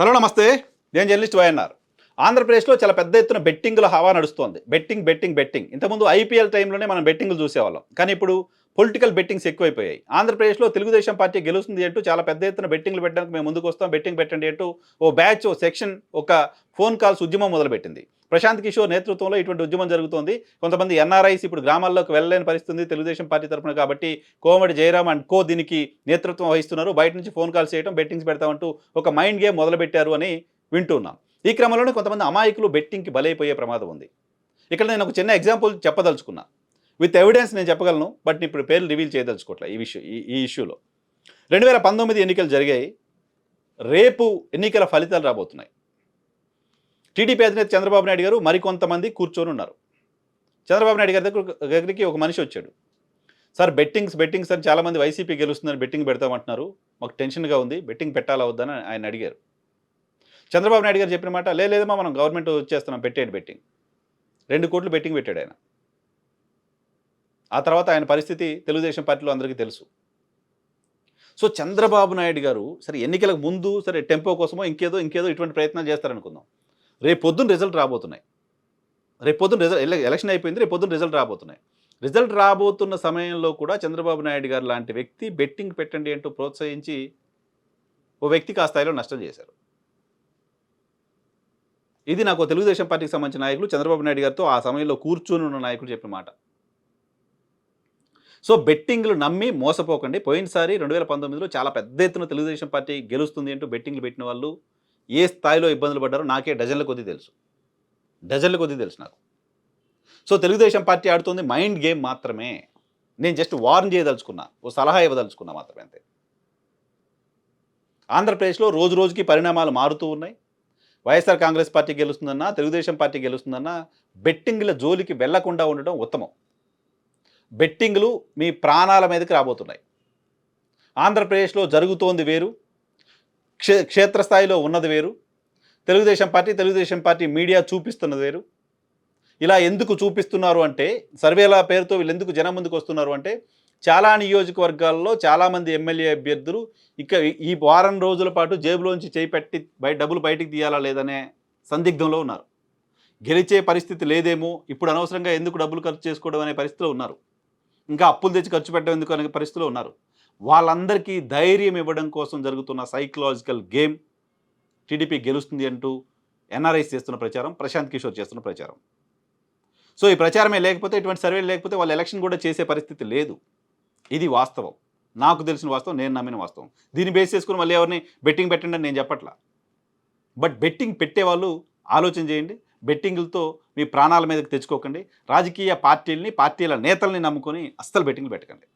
Hello నమస్తే. నేను journalist YNR. ఆంధ్రప్రదేశ్లో చాలా పెద్ద ఎత్తున బెట్టింగ్ల హవా నడుస్తోంది. Betting betting betting. ఇంతకుముందు ఐపీఎల్ టైంలోనే మనం బెట్టింగ్లు చూసేవాళ్ళం. కానీ ఇప్పుడు పొలిటికల్ బెట్టింగ్స్ ఎక్కువైపోయాయి. ఆంధ్రప్రదేశ్లో తెలుగుదేశం పార్టీ గెలుస్తుంది అంటూ చాలా పెద్ద ఎత్తున బెట్టింగ్లు పెట్టడానికి మేము ముందుకు వస్తాం. బెట్టింగ్ పెట్టండి అంటూ ఓ బ్యాచ్ ఓ సెక్షన్ ఒక ఫోన్ కాల్స్ ఉద్యమం మొదలుపెట్టింది. ప్రశాంత్ కిషోర్ నేతృత్వంలో ఇటువంటి ఉద్యమం జరుగుతోంది. కొంతమంది ఎన్ఆర్ఐస్ ఇప్పుడు గ్రామాల్లోకి వెళ్ళలేని పరిస్థితి తెలుగుదేశం పార్టీ తరఫున కాబట్టి కోమటి జయరామ్ అండ్ కో దీనికి నేతృత్వం వహిస్తున్నారు. బయట నుంచి ఫోన్ కాల్స్ చేయడం బెట్టింగ్స్ పెడతామంటూ ఒక మైండ్ గేమ్ మొదలుపెట్టారు అని వింటున్నాం. ఈ క్రమంలోనే కొంతమంది అమాయకులు బెట్టింగ్కి బలైపోయే ప్రమాదం ఉంది. ఇక్కడ నేను ఒక చిన్న ఎగ్జాంపుల్ చెప్పదలుచుకున్నా. విత్ ఎవిడెన్స్ నేను చెప్పగలను బట్ ఇప్పుడు పేర్లు రివీల్ చేయదలుచుకోవట్లే ఈ విషయం ఈ ఈ ఇష్యూలో. రెండు వేల పంతొమ్మిది ఎన్నికలు జరిగాయి. రేపు ఎన్నికల ఫలితాలు రాబోతున్నాయి. టీడీపీ అధినేత చంద్రబాబు నాయుడు గారు మరికొంతమంది కూర్చొని ఉన్నారు. చంద్రబాబు నాయుడు గారి దగ్గర దగ్గరికి ఒక మనిషి వచ్చాడు. సార్ బెట్టింగ్స్ బెట్టింగ్స్ అని చాలామంది వైసీపీ గెలుస్తుందని బెట్టింగ్ పెడతామంటున్నారు. మాకు టెన్షన్గా ఉంది. బెట్టింగ్ పెట్టాలా వద్దని ఆయన అడిగారు. చంద్రబాబు నాయుడు గారు చెప్పిన మాట "లే, లేదమ్మా మనం గవర్నమెంట్ వచ్చేస్తున్నాం. పెట్టేయండి బెట్టింగ్. రెండు కోట్లు బెట్టింగ్ పెట్టాడు ఆయన. ఆ తర్వాత ఆయన పరిస్థితి తెలుగుదేశం పార్టీలో అందరికీ తెలుసు. సో చంద్రబాబు నాయుడు గారు సరే ఎన్నికలకు ముందు సరే టెంపో కోసమో ఇంకేదో ఇంకేదో ఇటువంటి ప్రయత్నాలు చేస్తారనుకుందాం. రేపు పొద్దున్న రిజల్ట్ రాబోతున్నాయి. రేపు పొద్దున్న రిజల్ట్ ఎలక్షన్ అయిపోయింది రేపు పొద్దున్న రిజల్ట్ రాబోతున్నాయి. రిజల్ట్ రాబోతున్న సమయంలో కూడా చంద్రబాబు నాయుడు గారు లాంటి వ్యక్తి బెట్టింగ్ పెట్టండి అంటూ ప్రోత్సహించి ఓ వ్యక్తికి ఆ స్థాయిలో నష్టం చేశారు. ఇది నాకు తెలుగుదేశం పార్టీకి సంబంధించిన నాయకులు చంద్రబాబు నాయుడు గారితో ఆ సమయంలో కూర్చుని ఉన్న నాయకులు చెప్పిన మాట. సో బెట్టింగ్లు నమ్మి మోసపోకండి. పోయినసారి రెండు వేల పంతొమ్మిదిలో చాలా పెద్ద ఎత్తున తెలుగుదేశం పార్టీ గెలుస్తుంది అంటూ బెట్టింగ్లు పెట్టిన వాళ్ళు ఏ స్థాయిలో ఇబ్బందులు పడ్డారో నాకే డజన్ల కొద్దీ తెలుసు. డజన్ల కొద్దీ తెలుసు నాకు. సో తెలుగుదేశం పార్టీ ఆడుతుంది మైండ్ గేమ్ మాత్రమే. నేను జస్ట్ వార్న్ చేయదలుచుకున్నా. ఓ సలహా ఇవ్వదలుచుకున్నా మాత్రమే అంతే. ఆంధ్రప్రదేశ్లో రోజు రోజుకి పరిణామాలు మారుతూ ఉన్నాయి. Y S R Congress party గెలుస్తుందన్నా Telugu Desam party గెలుస్తుందన్నా బెట్టింగ్ల జోలికి వెళ్ళకుండా ఉండడం ఉత్తమం. బెట్టింగ్లు మీ ప్రాణాల మీదకి రాబోతున్నాయి. ఆంధ్రప్రదేశ్లో జరుగుతోంది వేరు. క్షే క్షేత్రస్థాయిలో ఉన్నది వేరు. Telugu Desam party Telugu Desam party media చూపిస్తున్నది వేరు. ఇలా ఎందుకు చూపిస్తున్నారు అంటే సర్వేల పేరుతో వీళ్ళు ఎందుకు జనం ముందుకు వస్తున్నారు అంటే చాలా నియోజకవర్గాల్లో చాలామంది ఎమ్మెల్యే అభ్యర్థులు ఇక ఈ వారం రోజుల పాటు జేబులోంచి చేయి పెట్టి బయట డబ్బులు బయటికి తీయాలా లేదనే సందిగ్ధంలో ఉన్నారు. గెలిచే పరిస్థితి లేదేమో ఇప్పుడు అనవసరంగా ఎందుకు డబ్బులు ఖర్చు చేసుకోవడం అనే పరిస్థితిలో ఉన్నారు. ఇంకా అప్పులు తెచ్చి ఖర్చు పెట్టడం ఎందుకు అనే పరిస్థితిలో ఉన్నారు. వాళ్ళందరికీ ధైర్యం ఇవ్వడం కోసం జరుగుతున్న సైకలాజికల్ గేమ్ టీడీపీ గెలుస్తుంది అంటూ ఎన్ఆర్ఐస్ చేస్తున్న ప్రచారం ప్రశాంత్ కిషోర్ చేస్తున్న ప్రచారం. సో ఈ ప్రచారమే లేకపోతే ఇటువంటి సర్వేలు లేకపోతే వాళ్ళు ఎలక్షన్ కూడా చేసే పరిస్థితి లేదు. ఇది వాస్తవం. నాకు తెలిసిన వాస్తవం నేను నమ్మిన వాస్తవం. దీన్ని బేస్ చేసుకుని మళ్ళీ ఎవరిని బెట్టింగ్ పెట్టండి నేను చెప్పట్లా. బట్ బెట్టింగ్ పెట్టేవాళ్ళు ఆలోచన చేయండి. బెట్టింగ్లతో మీ ప్రాణాల మీదకి తెచ్చుకోకండి. రాజకీయ పార్టీలని పార్టీల నేతల్ని నమ్ముకొని అస్సలు బెట్టింగ్లు పెట్టకండి.